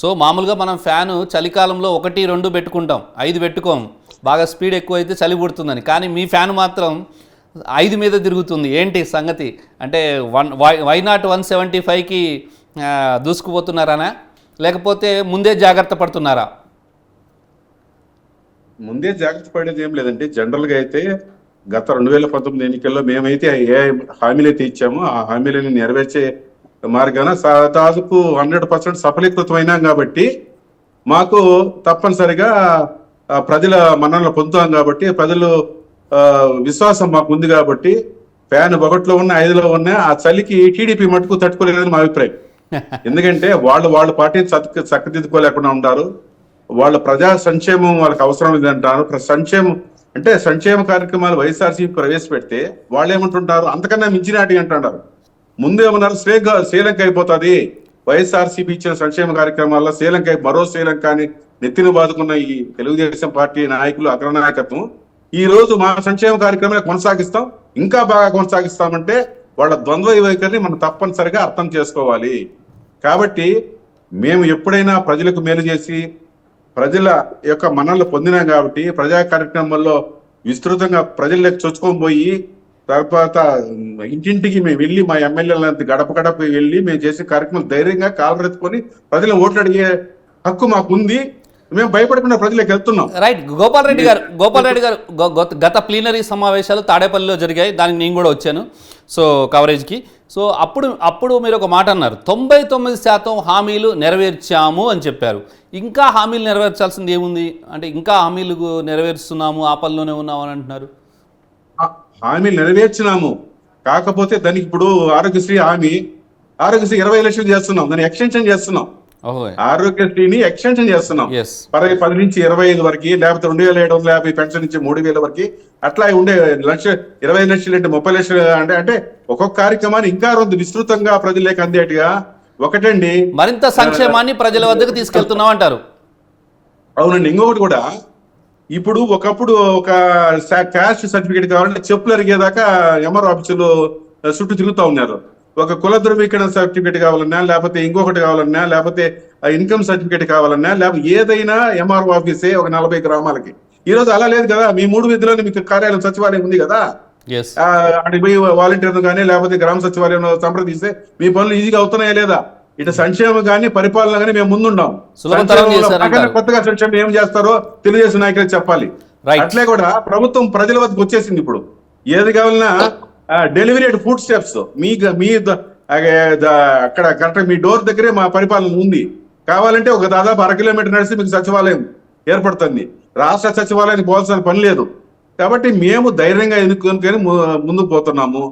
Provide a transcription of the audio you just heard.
So మామూలుగా మనం fan చలికాలంలో ఒకటి రెండు పెట్టుకుంటాం. ఐదు పెట్టుకోము బాగా స్పీడ్ ఎక్కువ అయితే చలి పుడుతుందని. కానీ మీ ఫ్యాన్ మాత్రం ఐదు మీద తిరుగుతుంది. ఏంటి సంగతి? అంటే one Y Y not one seventy ఫైవ్కి దూసుకుపోతున్నారానా? లేకపోతే ముందే జాగ్రత్త పడుతున్నారా? ముందే జాగ్రత్త పడేది ఏం లేదంటే జనరల్గా అయితే గత రెండు వేల పంతొమ్మిది ఎన్నికల్లో మేమైతే ఏ హామీలు అయితే ఇచ్చామో ఆ హామీలను నెరవేర్చే మార్గాన దాదాపు హండ్రెడ్ పర్సెంట్ సఫలీకృతమైనాం కాబట్టి మాకు తప్పనిసరిగా ప్రజల మన్ననలు పొందుతాం కాబట్టి ప్రజలు విశ్వాసం మాకు ఉంది కాబట్టి ఫ్యాన్ ఒకటిలో ఉన్న ఐదులో ఉన్న ఆ చలికి టీడీపీ మటుకు తట్టుకోలేదని మా అభిప్రాయం. ఎందుకంటే వాళ్ళు వాళ్ళ పార్టీని చక్క చక్కదిద్దుకోలేకుండా ఉంటారు వాళ్ళ ప్రజా సంక్షేమం వాళ్ళకి అవసరం ప్ర- సంక్షేమం అంటే సంక్షేమ కార్యక్రమాలు వైఎస్ఆర్సీ ప్రవేశపెడితే వాళ్ళు ఏమంటుంటారు అంతకన్నా మించినాటి అంటున్నారు. ముందేమన్నారు? శ్రీలంక శ్రీలంక అయిపోతుంది. వైఎస్ఆర్సీపీ ఇచ్చిన సంక్షేమ కార్యక్రమాల్లో శ్రీలంక అయి- మరో శ్రీలంక అని నెత్తిన బాదుకున్న ఈ తెలుగుదేశం పార్టీ నాయకులు అగ్రనాయకత్వం ఈ రోజు మా సంక్షేమ కార్యక్రమాలు కొనసాగిస్తాం. ఇంకా బాగా కొనసాగిస్తామంటే వాళ్ళ ద్వంద్వ వైఖరిని మనం తప్పనిసరిగా అర్థం చేసుకోవాలి. కాబట్టి మేము ఎప్పుడైనా ప్రజలకు మేలు చేసి ప్రజల యొక్క మనల్ని పొందినాం కాబట్టి ప్రజా కార్యక్రమాల్లో విస్తృతంగా ప్రజల్లోకి చొచ్చుకొని పోయి తర్వాత ఇంటింటికి మేము వెళ్ళి మా ఎమ్మెల్యేలంతా గడప గడప వెళ్ళి మేము చేసే కార్యక్రమం ధైర్యంగా కాలరెత్తుకొని ప్రజలు ఓట్లు అడిగే హక్కు మాకు ఉంది మేము భయపడకుండా ప్రజలకు వెళ్తున్నాం. రైట్ గోపాల్ రెడ్డి గారు గోపాల్ రెడ్డి గారు గత ప్లీనరీ సమావేశాలు తాడేపల్లిలో జరిగాయి. దానికి నేను కూడా వచ్చాను. సో కవరేజ్కి. సో అప్పుడు అప్పుడు మీరు ఒక మాట అన్నారు. తొంభై తొమ్మిది శాతం హామీలు నెరవేర్చాము అని చెప్పారు. ఇంకా హామీలు నెరవేర్చాల్సింది ఏముంది? అంటే ఇంకా హామీలు నెరవేరుస్తున్నాము ఆ పనిలోనే ఉన్నాము అని అంటున్నారు. ఆ హామీలు నెరవేర్చినాము. కాకపోతే దానికి ఇప్పుడు ఆరోగ్యశ్రీ హామీ ఆరోగ్యశ్రీ ఇరవై లక్షలు చేస్తున్నాం. దాన్ని ఎక్స్టెన్షన్ చేస్తున్నాం. ఆరోగ్యశ్రీని ఎక్స్టెన్షన్ చేస్తున్నాం. పది పది నుంచి ఇరవై ఐదు వరకు లేకపోతే రెండు వేల ఏడు వందల యాభై పెన్షన్ నుంచి మూడు వేల వరకు అట్లా ఉండే లక్ష ఇరవై లక్షలు అంటే ముప్పై లక్షలు అంటే అంటే ఒక్కొక్క కార్యక్రమాన్ని ఇంకా రెండు విస్తృతంగా ప్రజలకు అందేట్టుగా ఒకటండి. మరింత సంక్షేమాన్ని ప్రజల వద్దకు తీసుకెళ్తున్నాం అంటారు అవునండి. ఇంకొకటి కూడా ఇప్పుడు ఒకప్పుడు ఒక క్యాస్ట్ సర్టిఫికేట్ కావాలంటే చెప్పులు అరిగేదాకా ఎంఆర్ ఆఫీసులు చుట్టూ తిరుగుతా ఉన్నారు. ఒక కుల ధృవీకరణ సర్టిఫికేట్ కావాలన్నా లేకపోతే ఇంకొకటి కావాలన్నా లేకపోతే ఇన్కమ్ సర్టిఫికేట్ కావాలన్నా లేకపోతే ఏదైనా ఎంఆర్ఓ ఆఫీసే ఒక నలభై గ్రామాలకి. ఈ రోజు అలా లేదు కదా మీ మూడు విధులను మీకు కార్యాలయం సచివాలయం ఉంది కదా? అక్కడికి పోయి వాలంటీర్లు కానీ లేకపోతే గ్రామ సచివాలయం సంప్రదిస్తే మీ పనులు ఈజీగా అవుతున్నాయా లేదా? ఇటు సంక్షేమం కానీ పరిపాలన కానీ మేము. పక్కన కొత్తగా సంక్షేమం ఏం చేస్తారో తెలుగుదేశం నాయకులు చెప్పాలి. అట్లే కూడా ప్రభుత్వం ప్రజల వద్దకు వచ్చేసింది ఇప్పుడు. ఏది కావాలన్నా డెలివరీ అట్ ఫుడ్ స్టెప్స్ మీ మీ అక్కడ కరెక్ట్ మీ డోర్ దగ్గరే మా పరిపాలన ఉంది. కావాలంటే ఒక దాదాపు అర కిలోమీటర్ నడిచి మీకు సచివాలయం ఏర్పడుతుంది. రాష్ట్ర సచివాలయానికి పోవాల్సిన పని లేదు. కాబట్టి మేము ధైర్యంగా ఎన్నుకొని ముందుకు పోతున్నాము.